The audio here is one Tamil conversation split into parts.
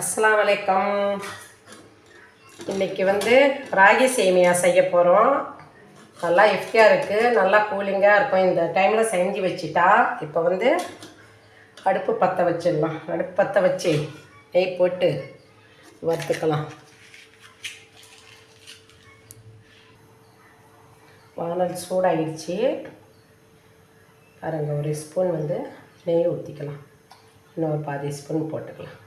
அஸ்லாம் வலைக்கம் இன்னைக்கு வந்து ராகி சேமியா செய்ய போகிறோம் நல்லா ஹெஃப்டியாக இருக்குது நல்லா கூலிங்காக இருக்கும். இந்த டைமில் செஞ்சு வச்சுட்டா இப்போ வந்து அடுப்பு பற்ற வச்சிடலாம். அடுப்பு பற்ற வச்சு நெய் போட்டு வறுத்துக்கலாம். வானல் சூடாகிடுச்சு பாருங்கள் ஒரு ஸ்பூன் வந்து நெய் ஊற்றிக்கலாம் இன்னொரு பாதி ஸ்பூன் போட்டுக்கலாம்.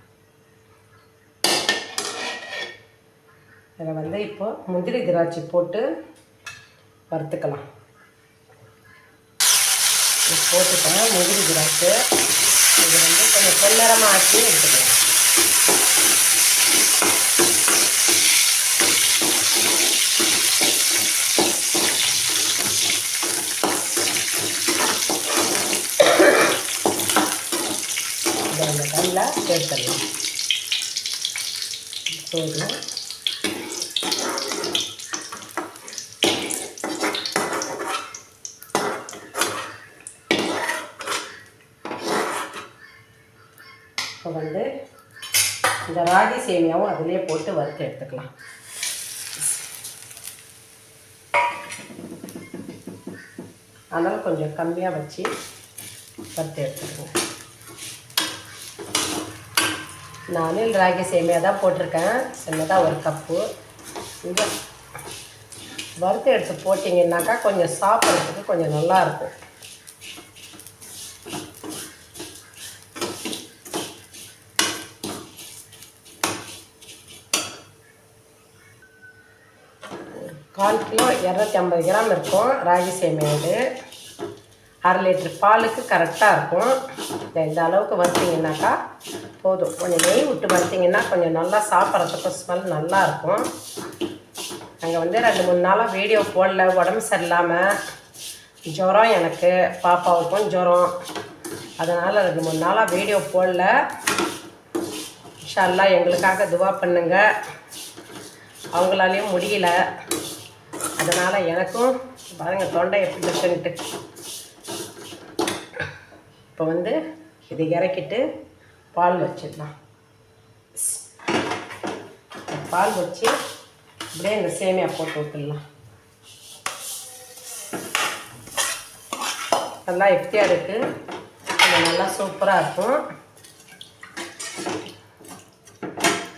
இதில் வந்து இப்போ முந்திரி திராட்சை போட்டு வறுத்துக்கலாம். போட்டுக்கலாம் முந்திரி திராட்சை இது வந்து கொஞ்சம் பொன்னரமாக ஆக்கி எடுத்துக்கலாம். இதை இந்த டைமில் சேர்த்துடலாம். போதும்? இப்போ வந்து இந்த ராகி சேமியாவும் அதிலே போட்டு வறுத்து எடுத்துக்கலாம். அதனால் கொஞ்சம் கம்மியாக வச்சு வறுத்து எடுத்துக்கோங்க. நான் ராகி சேமியா தான் போட்டிருக்கேன். சின்னதாக ஒரு கப்பு. இது வறுத்து எடுத்து போட்டிங்கன்னாக்கா கொஞ்சம் சாப்பிட்றதுக்கு கொஞ்சம் நல்லாயிருக்கும் கால் கிலோ இரநூத்தி ஐம்பது கிராம் இருக்கும். ராகி சேமியா இது. அரை லிட்டர் பாலுக்கு கரெக்டாக இருக்கும். இந்த அளவுக்கு வறுத்தீங்கன்னாக்கா போதும். கொஞ்சம் நெய் விட்டு வறுத்தீங்கன்னா கொஞ்சம் நல்லா சாப்பிட்றதுக்கு ஸ்மெல் நல்லாயிருக்கும் நாங்கள் வந்து ரெண்டு மூணு நாளாக வீடியோ போடல. உடம்பு சரியில்லாமல் ஜுரம் எனக்கு. பாப்பாவுக்கும் ஜுரம். அதனால் ரெண்டு மூணு நாளாக வீடியோ போடல. இன்ஷால்லா எங்களுக்காக துவா பண்ணுங்கள் அவங்களாலேயும் முடியல. அதனால் எனக்கும் பாருங்கள் தொண்டை எப்படி இருக்குன்ட்டு இப்போ வந்து இது இறக்கிட்டு பால் வச்சிடலாம். பால் வச்சு அப்படியே இந்த சேமியா போட்டு விட்டுடலாம் நல்லா ஹெஃப்டியாக இருக்குது நல்லா சூப்பராக இருக்கும்.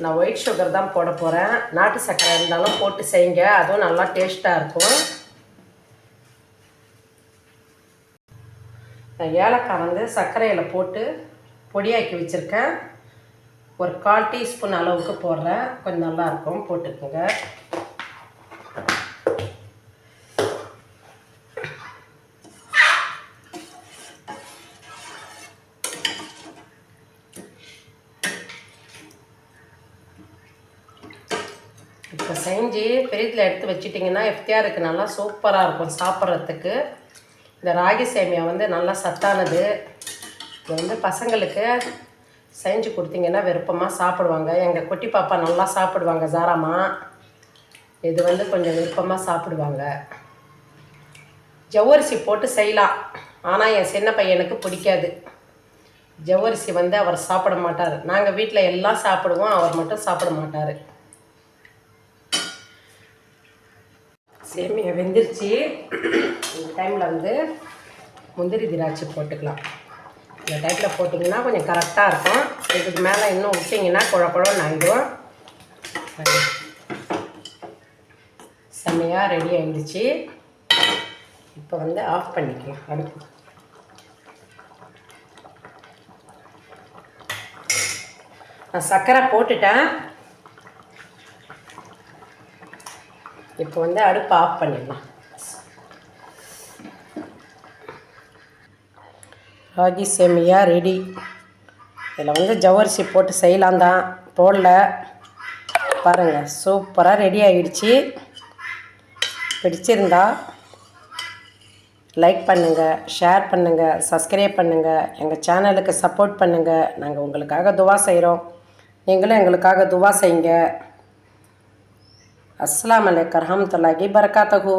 நான் ஒயிட் சுகர் தான் போட போகிறேன் நாட்டு சர்க்கரை இருந்தாலும் போட்டு செய்யுங்க. அதுவும் நல்லா டேஸ்ட்டாக இருக்கும். நான் ஏலக்காய் வந்து சர்க்கரையில் போட்டு பொடியாக்கி வச்சுருக்கேன். ஒரு கால் டீஸ்பூன் அளவுக்கு போடுறேன். கொஞ்சம் நல்லாயிருக்கும் போட்டுக்கோங்க. இப்போ செஞ்சு ஃப்ரிட்ஜில் எடுத்து வச்சிட்டிங்கன்னா எஃப்டிஆருக்கு நல்லா சூப்பராக இருக்கும் சாப்பிட்றதுக்கு. இந்த ராகி சேமியா வந்து நல்லா சத்தானது. இது வந்து பசங்களுக்கு செஞ்சு கொடுத்தீங்கன்னா விருப்பமாக சாப்பிடுவாங்க. எங்கள் குட்டி பாப்பா நல்லா சாப்பிடுவாங்க ஜாராமா இது வந்து கொஞ்சம் விருப்பமாக சாப்பிடுவாங்க. ஜவ்வரிசி போட்டு செய்யலாம். ஆனால் என் சின்ன பையனுக்கு பிடிக்காது. ஜவ்வரிசி வந்து அவர் சாப்பிட மாட்டார். நாங்கள் வீட்டில் எல்லாம் சாப்பிடுவோம் அவர் மட்டும் சாப்பிட மாட்டார். சேமியா வெந்துருச்சு. இந்த டைமில் வந்து முந்திரி திராட்சை போட்டுக்கலாம். இந்த டைப்பில் போட்டிங்கன்னா கொஞ்சம் கரெக்டாக இருக்கும். இதுக்கு மேலே இன்னும் விட்டிங்கன்னா குழ குழன்னு ஆகிடும் செம்மையாக ரெடி ஆகிடுச்சு இப்போ வந்து ஆஃப் பண்ணிக்கலாம் அடுப்பு. நான் சர்க்கரை போட்டுட்டேன். இப்போ வந்து அடுப்பு ஆஃப் பண்ணிடலாம். ராகி சேமியா ரெடி இதில் வந்து ஜவ்வரிசி போட்டு செய்யலாம் தான். போடல. பாருங்கள் சூப்பராக ரெடி ஆகிடுச்சு பிடிச்சிருந்தா லைக் பண்ணுங்கள் ஷேர் பண்ணுங்கள் சப்ஸ்கிரைப் பண்ணுங்கள் எங்கள் சேனலுக்கு சப்போர்ட் பண்ணுங்கள் நாங்கள் உங்களுக்காக துவா செய்கிறோம் நீங்களும் எங்களுக்காக துவா செய்யுங்க. असलकम वरहमल वर्कत हो